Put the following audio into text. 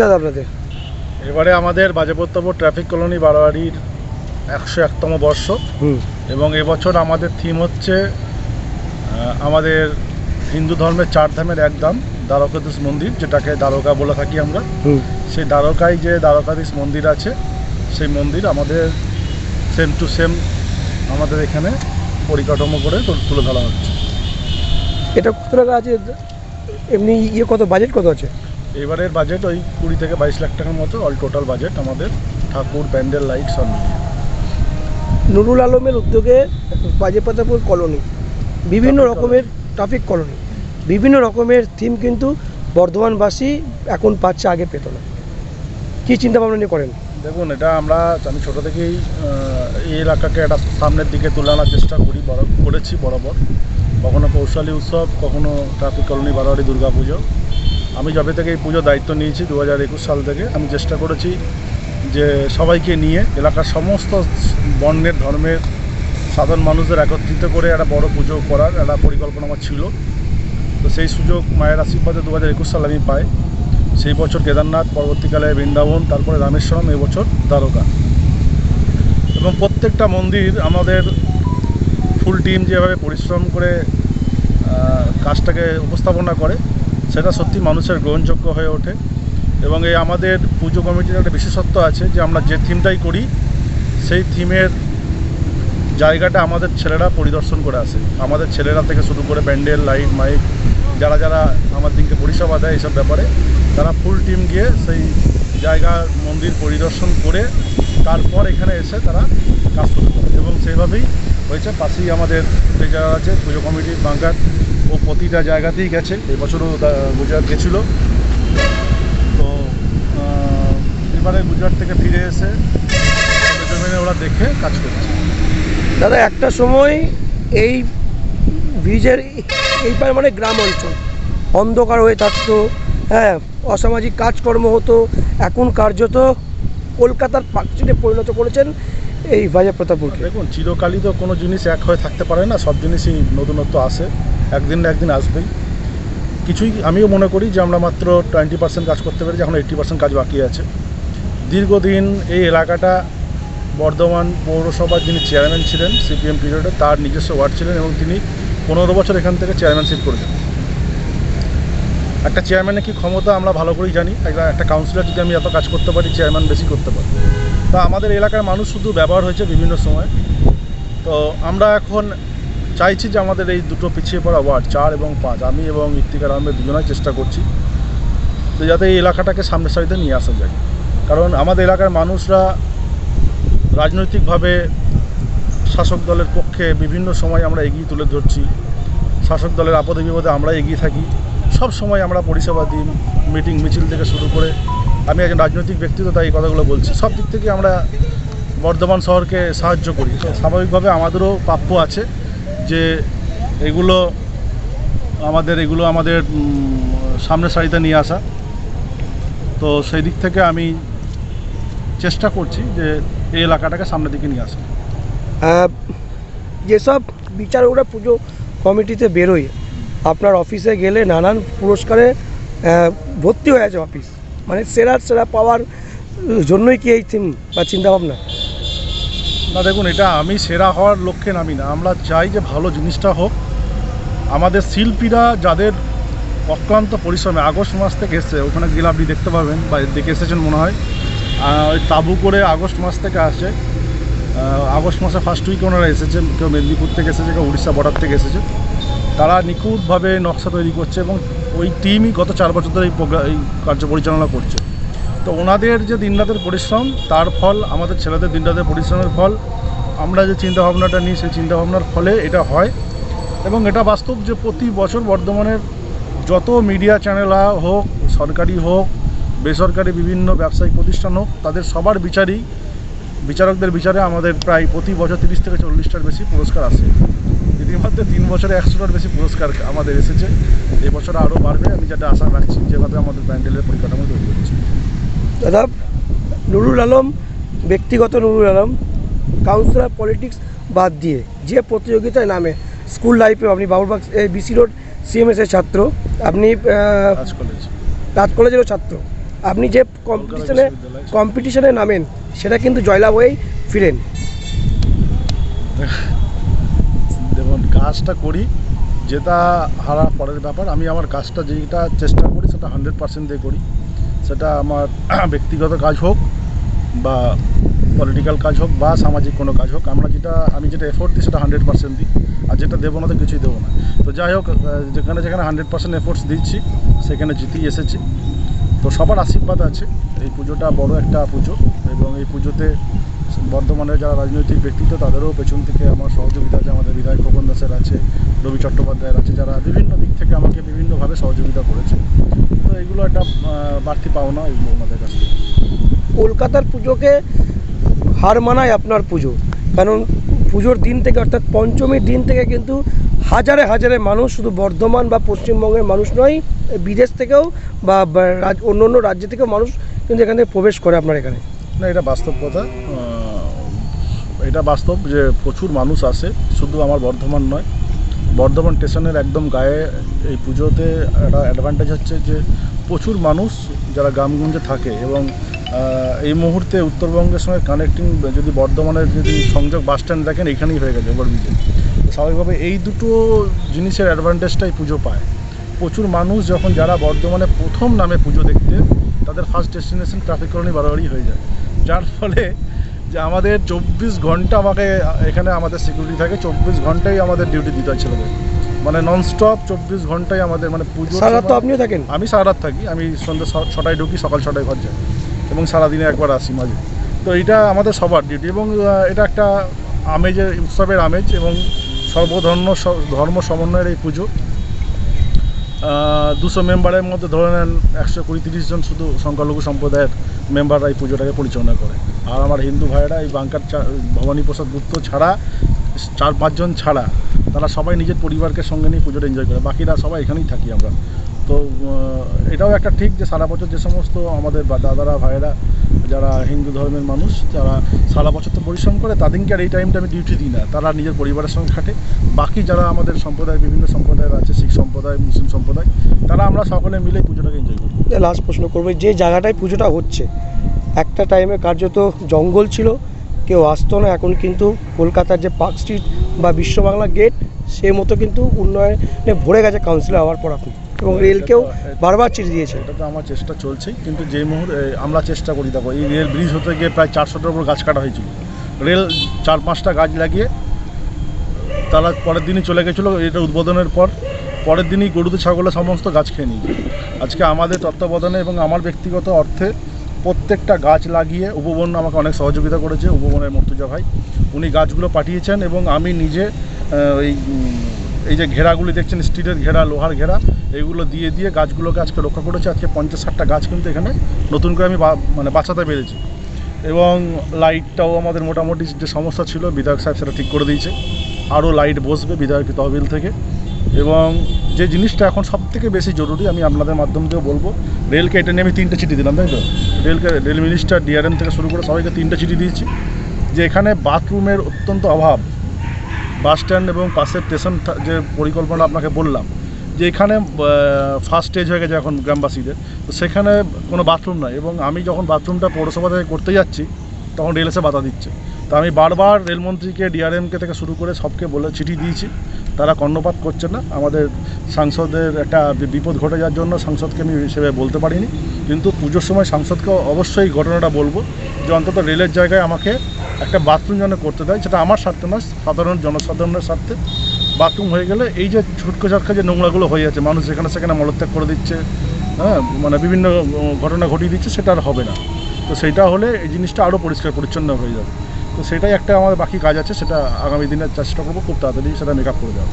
দাদা আপনাদের? এবারে আমাদের বাজেপ্রত্যব ট্রাফিক কলোনি বারোয়ারির একশো একতম বর্ষ। এবং এবছর আমাদের থিম হচ্ছে আমাদের হিন্দু ধর্মের চার ধামের এক ধাম দ্বারকাধীশ মন্দির যেটাকে দ্বারকা বলে থাকি আমরা। সেই দ্বারকায় যে দ্বারকাধীশ মন্দির আছে সেই মন্দির আমাদের সেম টু সেম আমাদের এখানে পরিকাঠামো করে তুলে ধরা হচ্ছে। এটা কত টাকা আছে? এমনি ইয়ে কত বাজেট কত আছে? এবারের বাজেট ওই কুড়ি থেকে বাইশ লাখ টাকার মতো অল টোটাল বাজেট আমাদের ঠাকুর প্যান্ডেল লাইট সব মিলিয়ে নুরুল আলমের উদ্যোগে বাজেপাতাপুর কলোনি বিভিন্ন রকমের ট্রাফিক কলোনি বিভিন্ন রকমের থিম কিন্তু বর্ধমানবাসী এখন পাচ্ছে আগে পেত না। কী চিন্তা ভাবনা নিয়ে করেন? দেখুন এটা আমরা আমি ছোটো থেকেই এই এলাকাকে একটা সামনের দিকে তুলে আনার চেষ্টা করি বড় করেছি বরাবর। কখনো কৌশলী উৎসব কখনো ট্রাফিক কলোনি বারোয়ারি দুর্গা পুজো আমি যবে থেকে এই পুজোর দায়িত্ব নিয়েছি দু হাজার একুশ সাল থেকে, আমি চেষ্টা করেছি যে সবাইকে নিয়ে এলাকার সমস্ত বর্ণের, ধর্মের, সাধারণ মানুষদের একত্রিত করে একটা বড় পুজো করার একটা পরিকল্পনা আমার ছিল। তো সেই সুযোগ মায়ের আশীর্বাদে দু হাজার একুশ সাল আমি পাই। সেই বছর কেদারনাথ, পরবর্তীকালে বৃন্দাবন, তারপরে রামেশ্বরম এবছর দ্বারকা। এবং প্রত্যেকটা মন্দির আমাদের ফুল টিম যেভাবে পরিশ্রম করে কাজটাকে উপস্থাপনা করে সেটা সত্যি মানুষের গ্রহণযোগ্য হয়ে ওঠে। এবং এই আমাদের পুজো কমিটির একটা বিশেষত্ব আছে যে আমরা যে থিমটাই করি, সেই থিমের জায়গাটা আমাদের ছেলেরা পরিদর্শন করে আসে। আমাদের ছেলেরা থেকে শুরু করে ব্যান্ডেল লাইট, মাইক, যারা যারা আমার দিনকে পরিষেবা দেয় এইসব ব্যাপারে, তারা ফুল টিম গিয়ে সেই জায়গা, মন্দির পরিদর্শন করে তারপর এখানে এসে তারা কাজ শুরু করে এবং সেইভাবেই হয়েছে। পাশেই আমাদের যারা আছে, পুজো কমিটির বাঙ্কার। ও প্রতিটা জায়গাতেই গেছে। এবছরও গুজরাট গেছিল। তো এবারে গুজরাট থেকে ফিরে এসে ওরা দেখে কাজ করছে। দাদা, একটা সময় এই ব্রিজের এই পার মানে গ্রাম অঞ্চল। অন্ধকার হয়ে থাকতো হ্যাঁ অসামাজিক কাজকর্ম হতো। এখন কার্যত কলকাতার পার্কচিনে পরিণত করেছেন এই বাজা প্রতাপপুরকে। দেখুন, চিরকালই তো কোনো জিনিস এক হয়ে থাকতে পারে না, সব জিনিসই নতুনত্ব আসে, একদিন না একদিন আসবেই। কিছুই আমিও মনে করি যে আমরা মাত্র টোয়েন্টি পার্সেন্ট কাজ করতে পেরেছি, এখন এইট্টি পার্সেন্ট কাজ বাকি আছে। দীর্ঘদিন এই এলাকাটা বর্ধমান পৌরসভার যিনি চেয়ারম্যান ছিলেন, সিপিএম পিরিয়ডে, তার নিজস্ব ওয়ার্ড ছিলেন এবং তিনি পনেরো বছর এখান থেকে চেয়ারম্যানশিপ করেছেন। একটা চেয়ারম্যানের কি ক্ষমতা আমরা ভালো করেই জানি। একটা কাউন্সিলর যদি আমি এত কাজ করতে পারি চেয়ারম্যান বেশি করতে পারি তা আমাদের এলাকার মানুষ শুধু ব্যবহার হয়েছে বিভিন্ন সময়। তো আমরা এখন চাইছি যে আমাদের এই দুটো পিছিয়ে পড়া ওয়ার্ড, চার এবং পাঁচ, আমি এবং ইফতিকার আহমেদ দুজনাই চেষ্টা করছি তো যাতে এই এলাকাটাকে সামনের সারিতে নিয়ে আসা যায়। কারণ আমাদের এলাকার মানুষরা রাজনৈতিকভাবে শাসক দলের পক্ষে বিভিন্ন সময় আমরা এগিয়ে তুলে ধরছি। শাসক দলের আপদে বিপদে আমরা এগিয়ে থাকি। সব সময় আমরা পরিষেবা দিই মিটিং মিছিল থেকে শুরু করে আমি একজন রাজনৈতিক ব্যক্তি তো তাই এই কথাগুলো বলছি। সব দিক থেকে আমরা বর্ধমান শহরকে সাহায্য করি। তো স্বাভাবিকভাবে আমাদেরও প্রাপ্য আছে যে এগুলো আমাদের এগুলো আমাদের উম, সামনের সারিতে নিয়ে আসা। তো সেই দিক থেকে আমি চেষ্টা করছি যে এই এলাকাটাকে সামনের দিকে নিয়ে আসা। যেসব বিচারকরা পুজো কমিটিতে বেরোয় আপনার অফিসে গেলে নানান পুরস্কারে ভর্তি হয়ে আছে অফিস। মানে সেরা সেরা পাওয়ার জন্যই কি এই থিম বা চিন্তাভাবনা? না, দেখুন, এটা আমি সেরা হওয়ার লক্ষ্যে নামি না। আমরা চাই যে ভালো জিনিসটা হোক। আমাদের শিল্পীরা যাদের অক্লান্ত পরিশ্রমে, আগস্ট মাস থেকে এসছে, ওখানে গেলে আপনি দেখতে পাবেন বা দেখে এসেছেন মনে হয় ওই তাবু করে আগস্ট মাস থেকে আসে আগস্ট মাসে ফার্স্ট উইকে ওনারা এসেছেন, কেউ মেদিনীপুর থেকে এসেছে, কেউ উড়িষ্যা বর্ডার থেকে এসেছে। তারা নিখুঁতভাবে নকশা তৈরি করছে এবং ওই টিমই গত চার বছর ধরে এই প্রোগ্রাম এই কার্য পরিচালনা করছে। তো ওনাদের যে দিনরাতের পরিশ্রম, তার ফল, আমাদের ছেলেদের দিনরাতের পরিশ্রমের ফল, আমরা যে চিন্তাভাবনাটা নিই, সেই চিন্তাভাবনার ফলে এটা হয়। এবং এটা বাস্তব যে প্রতি বছর বর্ধমানের যত মিডিয়া চ্যানেল হোক, সরকারি হোক, বেসরকারি বিভিন্ন ব্যবসায়িক প্রতিষ্ঠান হোক, তাদের সবার বিচারই, বিচারকদের বিচারে আমাদের প্রায় প্রতি বছর তিরিশ থেকে চল্লিশটার বেশি পুরস্কার আসে। ইতিমধ্যে তিন বছরে একশোটার বেশি পুরস্কার আমাদের এসেছে। এই বছর আরও বাড়বে আমি যেটা আশা রাখছি যেভাবে আমাদের প্যান্ডেলের পরিকাঠামো তৈরি করছি দাদা নুরুল আলম ব্যক্তিগত নুরুল আলম কাউন্সিলর পলিটিক্স বাদ দিয়ে যে প্রতিযোগিতায় নামে স্কুল লাইফে আপনি বাবুরবাগ বিসি রোড সিএমএসের ছাত্র আপনি রাজ কলেজ রাজ কলেজেরও ছাত্র আপনি যে কম্পিটিশনে। কম্পিটিশনে নামেন সেটা কিন্তু জয়লাভ হয়েই ফিরেন। কাজটা করি, যেটা হারা পরের ব্যাপার। আমি আমার কাজটা যেটা চেষ্টা করি, সেটা হান্ড্রেড পার্সেন্ট দিয়ে করি। সেটা আমার ব্যক্তিগত কাজ হোক বা পলিটিক্যাল কাজ হোক বা সামাজিক কোনো কাজ হোক, আমরা যেটা, আমি যেটা এফোর্ট দিই, সেটা হান্ড্রেড পার্সেন্ট দিই। আর যেটা দেবো না, তো কিছুই দেবো না। তো যাই হোক যেখানে যেখানে হান্ড্রেড পার্সেন্ট এফোর্টস দিচ্ছি, সেখানে জিতেই এসেছি। তো সবার আশীর্বাদ আছে। এই পুজোটা বড় একটা পুজো এবং এই পুজোতে বর্ধমানের যারা রাজনৈতিক ব্যক্তিত্ব তাদেরও পেছন থেকে আমার সহযোগিতা আছে। আমাদের বিধায়ক খোকন দাসের আছে রবি চট্টোপাধ্যায়ের আছে যারা বিভিন্ন দিক থেকে আমাকে বিভিন্নভাবে সহযোগিতা করেছে। তো এগুলো একটা বাড়তি পাওনা এগুলো ওনাদের কাছ থেকে। কলকাতার পুজোকে হার মানায় আপনার পুজো। কারণ পুজোর দিন থেকে অর্থাৎ পঞ্চমীর দিন থেকে কিন্তু হাজারে হাজারে মানুষ শুধু বর্ধমান বা পশ্চিমবঙ্গের মানুষ নয় বিদেশ থেকেও বা অন্য অন্য রাজ্য থেকেও মানুষ কিন্তু এখানে প্রবেশ করে আপনার এখানে। না এটা বাস্তব কথা। এটা বাস্তব যে প্রচুর মানুষ আসে শুধু আমার বর্ধমান নয়, বর্ধমান স্টেশনের একদম গায়ে এই পুজোতে একটা অ্যাডভান্টেজ হচ্ছে যে প্রচুর মানুষ যারা গ্রামগঞ্জে থাকে এবং এই মুহূর্তে উত্তরবঙ্গের সঙ্গে কানেক্টিং যদি বর্ধমানের যদি সংযোগ বাস স্ট্যান্ড দেখেন, এখানেই হয়ে গেছে ওভারব্রিজে স্বাভাবিকভাবে এই দুটো জিনিসের অ্যাডভান্টেজটাই পুজো পায়। প্রচুর মানুষ যখন যারা বর্ধমানে প্রথম নামে পুজো দেখতে, তাদের ফার্স্ট ডেস্টিনেশন ট্রাফিক কলোনি বারোয়ারি হয়ে যায়। যার ফলে যে আমাদের চব্বিশ ঘণ্টা আমাকে এখানে আমাদের সিকিউরিটি থাকে চব্বিশ ঘন্টাই আমাদের ডিউটি দিতে হয় ছেলেদের। মানে ননস্টপ চব্বিশ ঘন্টাই আমাদের মানে পুজো সারা তো আপনিও থাকেন? আমি সারা রাত থাকি আমি সন্ধ্যে ছটায় ঢুকি সকাল ছটায় ঘর যাই এবং সারাদিনে একবার আসি মাঝে। তো এটা আমাদের সবার ডিউটি এবং এটা একটা আমেজের উৎসবের আমেজ এবং সর্বধর্ম ধর্ম সমন্বয়ের এই পুজো। দুশো মেম্বারের মধ্যে ধরে নেন একশো কুড়ি তিরিশ জন শুধু সংখ্যালঘু সম্প্রদায়ের মেম্বাররা এই পুজোটাকে পরিচালনা করে। আর আমার হিন্দু ভাইয়েরা এই বাঙ্কার ভবানী প্রসাদ গুপ্ত ছাড়া, চার পাঁচজন ছাড়া, তারা সবাই নিজের পরিবারকে সঙ্গে নিয়ে পুজোটা এনজয় করে। বাকিরা সবাই এখানেই থাকি আমরা। এটাও একটা ঠিক যে সারা বছর যে সমস্ত আমাদের দাদারা, ভাইয়েরা, যারা হিন্দু ধর্মের মানুষ, যারা সারা বছর তো পরিশ্রম করে, তাদেরকে আর এই টাইমটা আমি ডিউটি দিই না। তারা নিজের পরিবারের সঙ্গে খাটে। বাকি যারা আমাদের সম্প্রদায় বিভিন্ন সম্প্রদায়ের আছে, শিখ সম্প্রদায়, মুসলিম সম্প্রদায়, তারা আমরা সকলে মিলে পুজোটাকে এনজয় করি। লাস্ট প্রশ্ন করব যে জায়গাটায় পুজোটা হচ্ছে, একটা টাইমে কার্যত জঙ্গল ছিল, কেউ আসতো না, এখন কিন্তু কলকাতার যে পার্ক স্ট্রিট বা বিশ্ব বাংলা গেট, সে মতো কিন্তু উন্নয়নে ভরে গেছে কাউন্সিলর হওয়ার পর আপনি এবং রেলকেও বারবার চিঠি দিয়েছে। এটা তো আমার চেষ্টা চলছেই কিন্তু যে মুহূর্তে আমরা চেষ্টা করি দেখো এই রেল ব্রিজ হতে গিয়ে প্রায় চারশোটার উপর গাছ কাটা হয়েছিল। রেল চার পাঁচটা গাছ লাগিয়ে তারা পরের দিনই চলে গেছিল এটা উদ্বোধনের পর। পরের দিনই গরুতে ছাগলের সমস্ত গাছ খেয়ে নিয়েছে। আজকে আমাদের তত্ত্বাবধানে এবং আমার ব্যক্তিগত অর্থে প্রত্যেকটা গাছ লাগিয়ে উপবন আমাকে অনেক সহযোগিতা করেছে উপবনের মর্তুজা ভাই। উনি গাছগুলো পাঠিয়েছেন এবং আমি নিজে ওই এই যে ঘেরাগুলি দেখছেন, স্টিলের ঘেরা, লোহার ঘেরা এইগুলো দিয়ে দিয়ে গাছগুলোকে আজকে রক্ষা করেছে। আজকে পঞ্চাশ ষাটটা গাছ কিন্তু এখানে নতুন করে আমি মানে বাঁচাতে পেরেছি। এবং লাইটটাও আমাদের মোটামুটি যে সমস্যা ছিল, বিধায়ক সাহেব সেটা ঠিক করে দিয়েছে। আরও লাইট বসবে বিধায়ক তহবিল থেকে। এবং যে জিনিসটা এখন সব থেকে বেশি জরুরি, আমি আপনাদের মাধ্যম দিয়েও বলব, রেলকে এটা নিয়ে আমি তিনটে চিঠি দিলাম, তাই তো? রেলকে, রেল মিনিস্টার, ডিআরএম থেকে শুরু করে সবাইকে তিনটে চিঠি দিয়েছি যে এখানে বাথরুমের অত্যন্ত অভাব। বাস স্ট্যান্ড এবং পাশের স্টেশন যে পরিকল্পনা আপনাকে বললাম, যে এখানে ফার্স্ট স্টেজ হয়ে গেছে এখন গ্রামবাসীদের। তো সেখানে কোনো বাথরুম নাই এবং আমি যখন বাথরুমটা পৌরসভা থেকে করতে যাচ্ছি, তখন রেল এসে বাধা দিচ্ছে। তো আমি বারবার রেলমন্ত্রীকে ডিআরএমকে থেকে শুরু করে সবকে বলে, চিঠি দিয়েছি। তারা কর্ণপাত করছে না। আমাদের সাংসদের একটা বিপদ ঘটে যাওয়ার জন্য সাংসদকে আমি হিসেবে বলতে পারিনি। কিন্তু পুজোর সময় সাংসদকে অবশ্যই ঘটনাটা বলব যে অন্তত রেলের জায়গায় আমাকে একটা বাথরুম যেন করতে দেয়, সেটা আমার স্বার্থে নয়, সাধারণ জনসাধারণের স্বার্থে। বাথরুম হয়ে গেলে এই যে ছুটকো ছাটকা যে নোংরাগুলো হয়ে যাচ্ছে, মানুষ যেখানে সেখানে মলত্যাগ করে দিচ্ছে হ্যাঁ মানে বিভিন্ন ঘটনা ঘটিয়ে দিচ্ছে, সেটা আর হবে না। তো সেটা হলে এই জিনিসটা আরও পরিষ্কার পরিচ্ছন্ন হয়ে যাবে। তো সেটাই একটা আমাদের বাকি কাজ আছে, সেটা আগামী দিনে চেষ্টা করব, খুব তাড়াতাড়ি সেটা মেকআপ করে দেওয়া